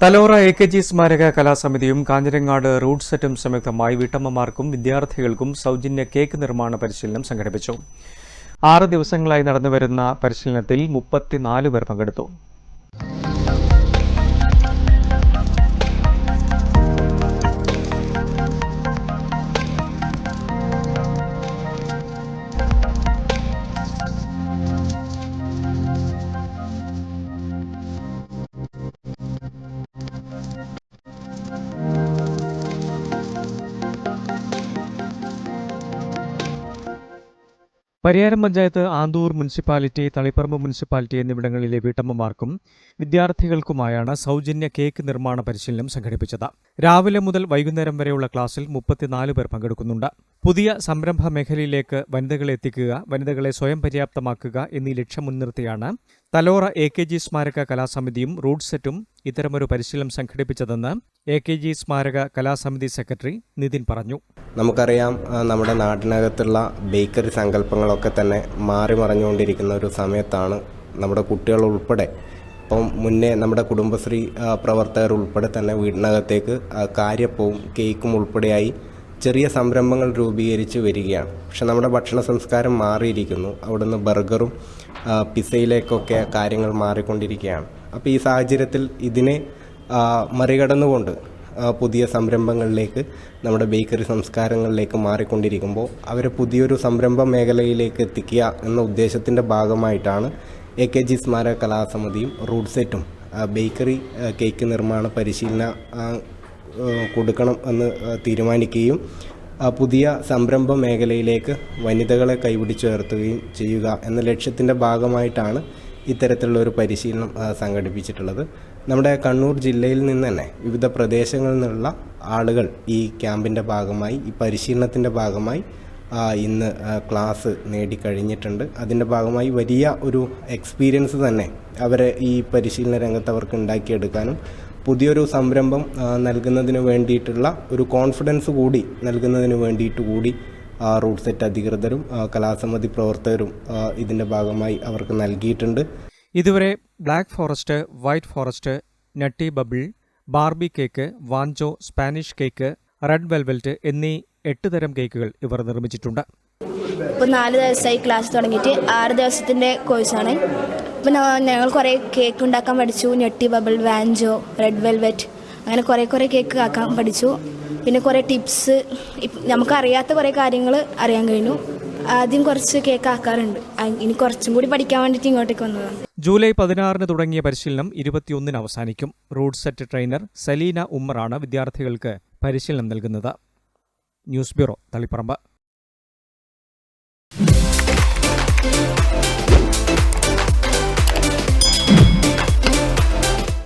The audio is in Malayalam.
തലോറ എ കെ ജി സ്മാരക കലാസമിതിയും കാഞ്ഞിരങ്ങാട് റൂട്ട് സെറ്റും സംയുക്തമായി വീട്ടമ്മമാർക്കും വിദ്യാർത്ഥികൾക്കും സൗജന്യ കേക്ക് നിർമ്മാണ പരിശീലനം സംഘടിപ്പിച്ചു. ആറ് ദിവസങ്ങളായി നടന്നുവരുന്ന പരിശീലനത്തിൽ മുപ്പത്തിനാല് പേർ പങ്കെടുത്തു. പരിയാരം പഞ്ചായത്ത് ആന്തൂർ മുനിസിപ്പാലിറ്റി തളിപ്പറമ്പ് മുനിസിപ്പാലിറ്റി എന്നിവിടങ്ങളിലെ വീട്ടമ്മമാർക്കും വിദ്യാർത്ഥികൾക്കുമായാണ് സൗജന്യ കേക്ക് നിർമ്മാണ പരിശീലനം സംഘടിപ്പിച്ചത്. രാവിലെ മുതൽ വൈകുന്നേരം വരെയുള്ള ക്ലാസ്സിൽ മുപ്പത്തിനാല് പേർ പങ്കെടുക്കുന്നുണ്ട്. പുതിയ സംരംഭ മേഖലയിലേക്ക് വനിതകളെ എത്തിക്കുക വനിതകളെ സ്വയം പര്യാപ്തമാക്കുക എന്നീ ലക്ഷ്യം മുൻനിർത്തിയാണ് തലോറ എ കെ ജി സ്മാരക കലാസമിതിയും റൂട്ട് സെറ്റും ഇത്തരമൊരു പരിശീലനം സംഘടിപ്പിച്ചതെന്ന് എ കെ ജി സ്മാരക കലാസമിതി സെക്രട്ടറി നിതിൻ പറഞ്ഞു. നമുക്കറിയാം നമ്മുടെ നാട്ടിനകത്തുള്ള ബേക്കറി സങ്കല്പങ്ങളൊക്കെ തന്നെ മാറി മറിഞ്ഞുകൊണ്ടിരിക്കുന്ന ഒരു സമയത്താണ് നമ്മുടെ കുട്ടികൾ ഉൾപ്പെടെ ഇപ്പം മുന്നേ നമ്മുടെ കുടുംബശ്രീ പ്രവർത്തകർ ഉൾപ്പെടെ തന്നെ വീടിനകത്തേക്ക് കാര്യപ്പവും കേക്കും ഉൾപ്പെടെയായി ചെറിയ സംരംഭങ്ങൾ രൂപീകരിച്ച് വരികയാണ്. പക്ഷെ നമ്മുടെ ഭക്ഷണ സംസ്കാരം മാറിയിരിക്കുന്നു. അവിടുന്ന് ബർഗറും പിസയിലേക്കൊക്കെ കാര്യങ്ങൾ മാറിക്കൊണ്ടിരിക്കുകയാണ്. അപ്പോൾ ഈ സാഹചര്യത്തിൽ ഇതിനെ മറികടന്നുകൊണ്ട് പുതിയ സംരംഭങ്ങളിലേക്ക് നമ്മുടെ ബേക്കറി സംസ്കാരങ്ങളിലേക്ക് മാറിക്കൊണ്ടിരിക്കുമ്പോൾ അവരെ പുതിയൊരു സംരംഭ മേഖലയിലേക്ക് എത്തിക്കുക എന്ന ഉദ്ദേശത്തിന്റെ ഭാഗമായിട്ടാണ് എ കെ ജി സ്മാരക കലാസമിതിയും റൂട്ട് സെറ്റും ബേക്കറി കേക്ക് നിർമ്മാണ പരിശീലന കൊടുക്കണം എന്ന് തീരുമാനിക്കുകയും പുതിയ സംരംഭ മേഖലയിലേക്ക് വനിതകളെ കൈപിടിച്ചുയർത്തുകയും ചെയ്യുക എന്ന ലക്ഷ്യത്തിന്റെ ഭാഗമായിട്ടാണ് ഇത്തരത്തിലുള്ള ഒരു പരിശീലനം സംഘടിപ്പിച്ചിട്ടുള്ളത്. നമ്മുടെ കണ്ണൂർ ജില്ലയിൽ നിന്ന് തന്നെ വിവിധ പ്രദേശങ്ങളിൽ നിന്നുള്ള ആളുകൾ ഈ ക്യാമ്പിന്റെ ഭാഗമായി ഈ പരിശീലനത്തിന്റെ ഭാഗമായി ഇന്ന് ക്ലാസ് നേടിക്കഴിഞ്ഞിട്ടുണ്ട്. അതിന്റെ ഭാഗമായി വലിയ ഒരു എക്സ്പീരിയൻസ് തന്നെ അവരെ ഈ പരിശീലന രംഗത്ത് അവർക്ക് ഉണ്ടാക്കിയെടുക്കാനും പുതിയൊരു സംരംഭം നൽകുന്നതിന് വേണ്ടിയിട്ടുള്ള ഒരു കോൺഫിഡൻസ് കൂടി നൽകുന്നതിന് വേണ്ടിയിട്ട് കൂടി ആ, റൂട്ട് സെറ്റ് അധികൃതരും കലാസമിതി പ്രവർത്തകരും ഇതിന്റെ ഭാഗമായി അവർക്ക് നൽകിയിട്ടുണ്ട്. ഇതുവരെ black forest white forest nutty bubble barbie cake Vancho Spanish cake red velvet എന്നീ എട്ട് തരം കേക്കുകൾ ഇവർ നിർമ്മിച്ചിട്ടുണ്ട്. ഇപ്പോൾ നാല് ദിവസമായി ക്ലാസ് തുടങ്ങിയിട്ട് ആറ് ദിവസത്തിന്റെ കോഴ്സാണ് ഇപ്പം ഞങ്ങൾ കുറേ കേക്ക് ഉണ്ടാക്കാൻ പഠിച്ചു. ഞെട്ടി ബബിൾ വാൻജോ റെഡ് വെൽവെറ്റ് അങ്ങനെ കുറേ കുറേ കേക്ക് ആക്കാൻ പഠിച്ചു. പിന്നെ കുറേ ടിപ്സ് നമുക്ക് അറിയാത്ത കുറേ കാര്യങ്ങൾ അറിയാൻ കഴിഞ്ഞു. ആദ്യം കുറച്ച് കേക്ക് ആക്കാറുണ്ട്. ഇനി കുറച്ചും കൂടി പഠിക്കാൻ വേണ്ടിയിട്ട് ഇങ്ങോട്ടേക്ക് വന്നതാണ്. ജൂലൈ പതിനാറിന് തുടങ്ങിയ പരിശീലനം ഇരുപത്തിയൊന്നിന് അവസാനിക്കും. റോഡ് സെറ്റ് ട്രെയിനർ സലീന ഉമ്മറാണ് വിദ്യാർത്ഥികൾക്ക് പരിശീലനം നൽകുന്നത്. News bureau Taliparamba.